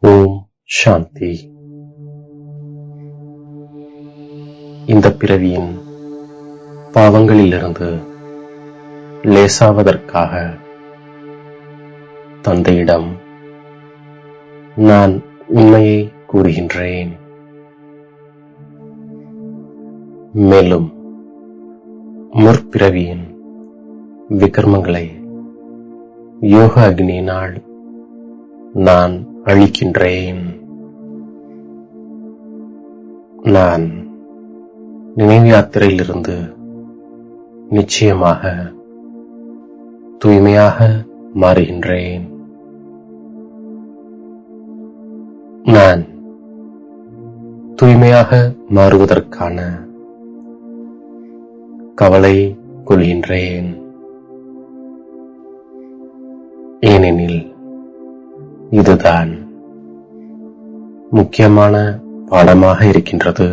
ஓம் சாந்தி. இந்த பிறவியின் பாவங்களிலிருந்து லேசாவதற்காக தந்தையிடம் நான் உண்மையை கூறுகின்றேன். மேலும் முற்பிறவியின் விக்ரமங்களை யோக அக்னியினால் நான் அழிக்கின்றேன். நான் நினைவு யாத்திரையிலிருந்து நிச்சயமாக தூய்மையாக மாறுகின்றேன். நான் தூய்மையாக மாறுவதற்கான கவலை கொள்கின்றேன். ஏனெனில் இதுதான் முக்கியமான பாடமாக இருக்கின்றது.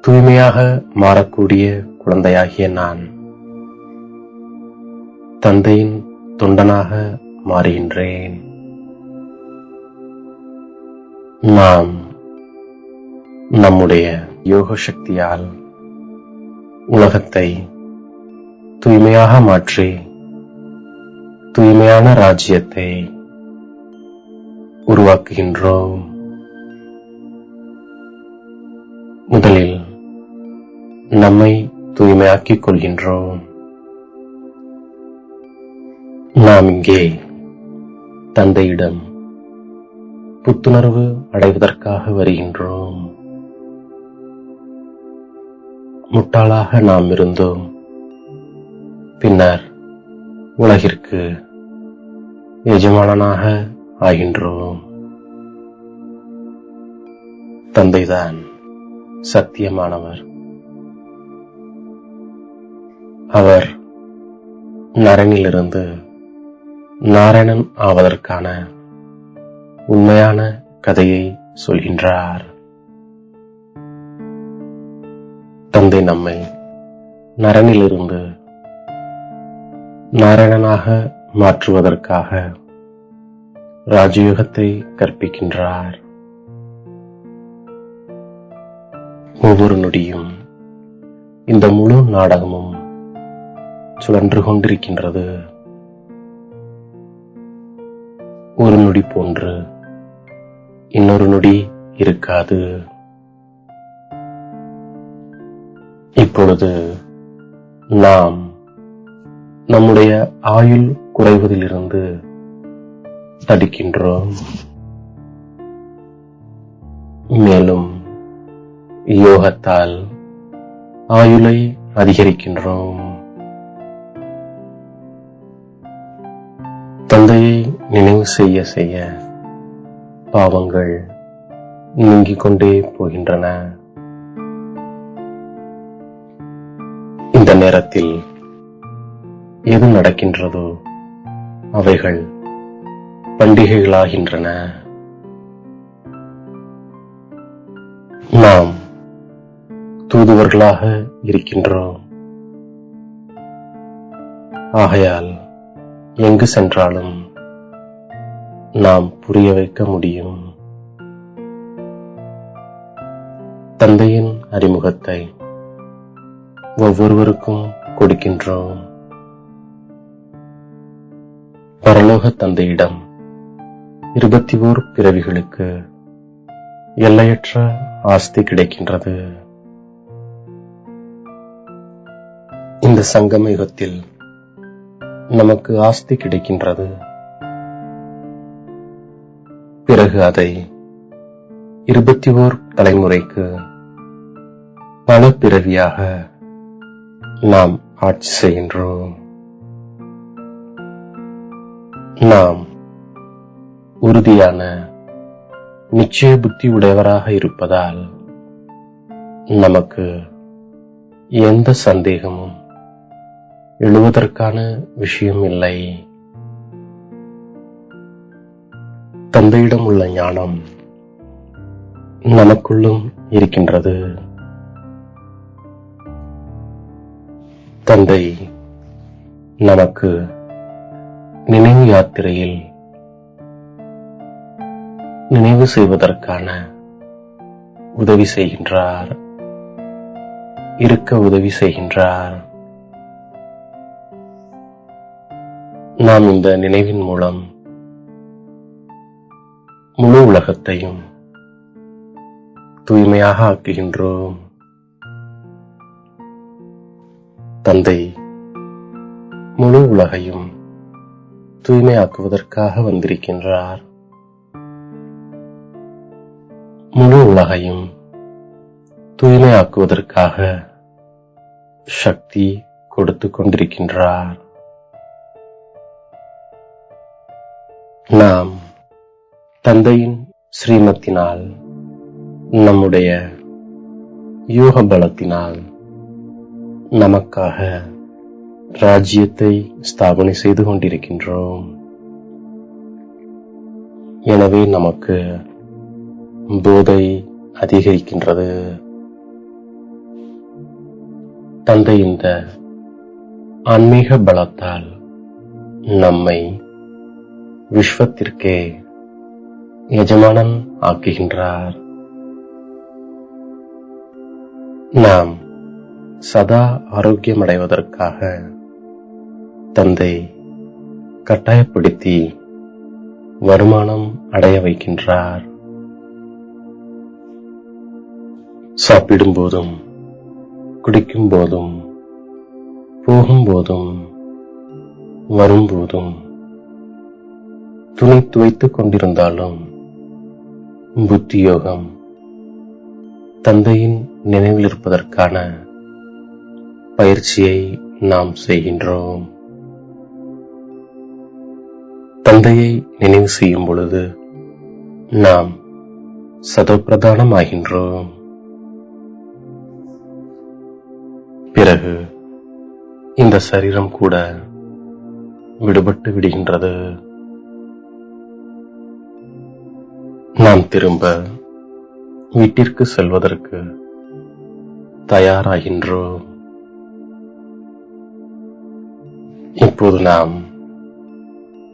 தூய்மையாக மாறக்கூடிய குழந்தையாகிய நான் தந்தையின் தொண்டனாக மாறுகின்றேன். நாம் நம்முடைய யோக சக்தியால் உலகத்தை தூய்மையாக மாற்றி தூய்மையான ராஜ்யத்தை உருவாக்குகின்றோம். முதலில் நம்மை தூய்மையாக்கிக் கொள்கின்றோம். நாம் இங்கே தந்தையிடம் புத்துணர்வு அடைவதற்காக வருகின்றோம். முட்டாளாக நாம் இருந்தோம். பின்னர் உலகிற்கு எஜமானனாக ஆகின்றோம். தந்தைதான் சத்தியமானவர். அவர் நரனிலிருந்து நாராயணன் ஆவதற்கான உண்மையான கதையை சொல்கின்றார். தந்தை நம்மை நரனிலிருந்து நாராயணனாக மாற்றுவதற்காக ராஜயோகத்தை கற்பிக்கின்றார். ஒவ்வொரு நொடியும் இந்த முழு நாடகமும் சுழன்று கொண்டிருக்கின்றது. ஒரு நொடி போன்று இன்னொரு நொடி இருக்காது. இப்பொழுது நாம் நம்முடைய ஆயுள் குறைவதிலிருந்து தடுக்கின்றோம். மேலும் யோகத்தால் ஆயுளை அதிகரிக்கின்றோம். தந்தையை நினைவு செய்ய செய்ய பாவங்கள் நீங்கிக் கொண்டே போகின்றன. இந்த நேரத்தில் எது நடக்கின்றதோ அவைகள் பண்டிகைகளாகின்றன. நாம் தூதுவர்களாக இருக்கின்றோம். ஆகையால் எங்கு சென்றாலும் நாம் புரிய வைக்க முடியும். தந்தையின் அறிமுகத்தை ஒவ்வொருவருக்கும் கொடுக்கின்றோம். பரலோக தந்தையிடம் இருபத்தி ஓர் பிறவிகளுக்கு எல்லையற்ற ஆஸ்தி கிடைக்கின்றது. இந்த சங்கம யுகத்தில் நமக்கு ஆஸ்தி கிடைக்கின்றது. பிறகு அதை இருபத்தி ஓர் தலைமுறைக்கு பல பிறவியாக நாம் ஆட்சி செய்கின்றோம். நாம் உறுதியான நிச்சய புத்தி உடையவராக இருப்பதால் நமக்கு எந்த சந்தேகமும் எழுவதற்கான விஷயம் இல்லை. தந்தையிடம் உள்ள ஞானம் நமக்குள்ளும் இருக்கின்றது. தந்தை நமக்கு நினைவு யாத்திரையில் நினைவு செய்வதற்கான உதவி செய்கின்றார். இருக்க உதவி செய்கின்றார். நாம் இந்த நினைவின் மூலம் முழு உலகத்தையும் தூய்மையாக ஆக்குகின்றோம். தந்தை முழு உலகையும் தூய்மையாக்குவதற்காக வந்திருக்கின்றார். முழு உலகையும் தூய்மையாக்குவதற்காக சக்தி கொடுத்து கொண்டிருக்கின்றார். நாம் தந்தையின் ஸ்ரீமத்தினால் நம்முடைய யூக பலத்தினால் நமக்காக ராஜ்யத்தை ஸ்தாபனை செய்து கொண்டிருக்கின்றோம். எனவே நமக்கு போதை அதிகரிக்கின்றது. தந்தை இந்த ஆன்மீக பலத்தால் நம்மை விஸ்வத்திற்கே எஜமானன் ஆக்குகின்றார். நாம் சதா ஆரோக்கியமடைவதற்காக தந்தை கட்டாயப்படுத்தி வருமானம் அடைய வைக்கின்றார். சாப்பிடும் போதும் குடிக்கும் போதும் போகும்போதும் வரும்போதும் துணி துவைத்துக் கொண்டிருந்தாலும் புத்தியோகம் தந்தையின் நினைவில் இருப்பதற்கான பயிற்சியை நாம் செய்கின்றோம். தந்தையை நினைவு செய்யும் பொழுது நாம் சதப்பிரதானம் பிறகு இந்த சரீரம் கூட விடுபட்டு விடுகின்றது. நாம் திரும்ப வீட்டிற்கு செல்வதற்கு தயாராகின்றோம். இப்போது நாம்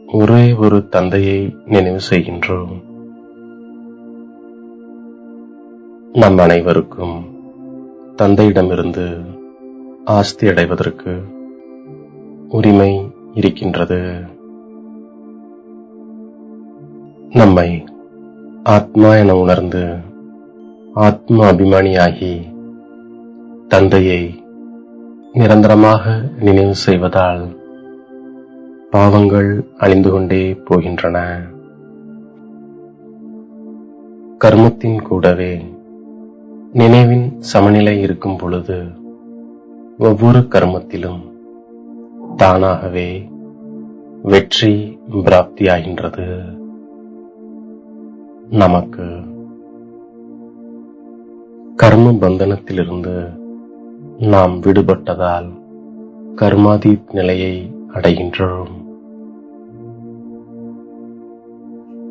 ஒரே ஒரு தந்தையை நினைவு செய்கின்றோம். நம் அனைவருக்கும் தந்தையிடமிருந்து ஆஸ்தி அடைவதற்கு உரிமை இருக்கின்றது. நம்மை ஆத்மா என உணர்ந்து ஆத்ம அபிமானியாகி தந்தையை நிரந்தரமாக நினைவு செய்வதால் பாவங்கள் அழிந்து கொண்டே போகின்றன. கர்மத்தின் கூடவே நினைவின் சமநிலை இருக்கும் பொழுது ஒவ்வொரு கர்மத்திலும் தானாகவே வெற்றி பிராப்தியாகின்றது. நமக்கு கர்ம பந்தனத்திலிருந்து நாம் விடுபட்டதால் கர்மாதீத் நிலையை அடைகின்றோம்.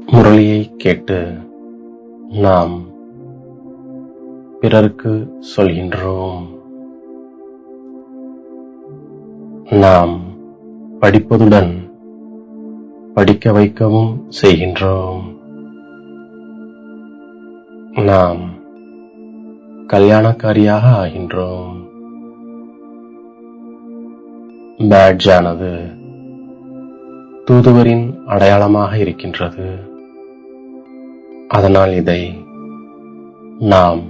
முரளியை கேட்டு நாம் பிறருக்கு சொல்கின்றோம். நாம் படிப்பதுடன் படிக்க வைக்கவும் செய்கின்றோம். நாம் கல்யாணக்காரியாக ஆகின்றோம். பேட்ஜ் ஆனது தூதுவரின் அடையாளமாக இருக்கின்றது. அதனால் இதை நாம்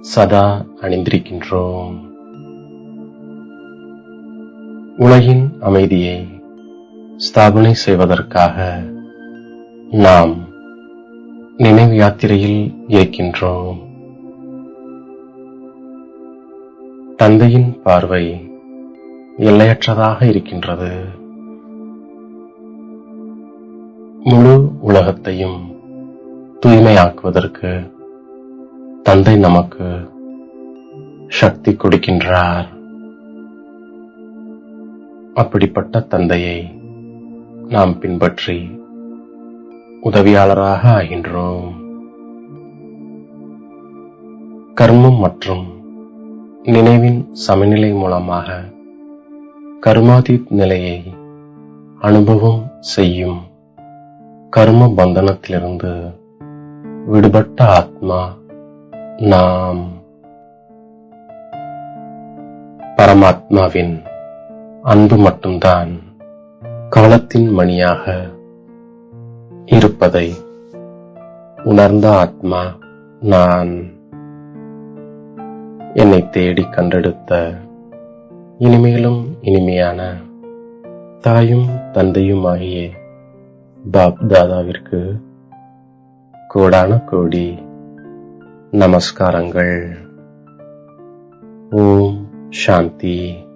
சதா அணிந்திருக்கின்றோம். உலகின் அமைதியை ஸ்தாபனை செய்வதற்காக நாம் நினைவு யாத்திரையில் இருக்கின்றோம். தந்தையின் பார்வை எல்லையற்றதாக இருக்கின்றது. முழு உலகத்தையும் தூய்மையாக்குவதற்கு தந்தை நமக்கு சக்தி கொடுக்கின்றார். அப்படிப்பட்ட தந்தையை நாம் பின்பற்றி உதவியாளராக ஆகின்றோம். கர்மம் மற்றும் நினைவின் சமநிலை மூலமாக கர்மாதீத் நிலையை அனுபவம் செய்யும் கர்ம பந்தனத்திலிருந்து விடுபட்ட ஆத்மா நாம். பரமாத்மாவின் அன்பு மட்டும்தான் காலத்தின் மணியாக இருப்பதை உணர்ந்த ஆத்மா நான் என்னை தேடி கண்டெடுத்த இனிமேலும் இனிமையான தாயும் தந்தையுமாகிய பாப் தாதாவிற்கு கோடான கோடி நமஸ்காரங்கள். ஓம் சாந்தி.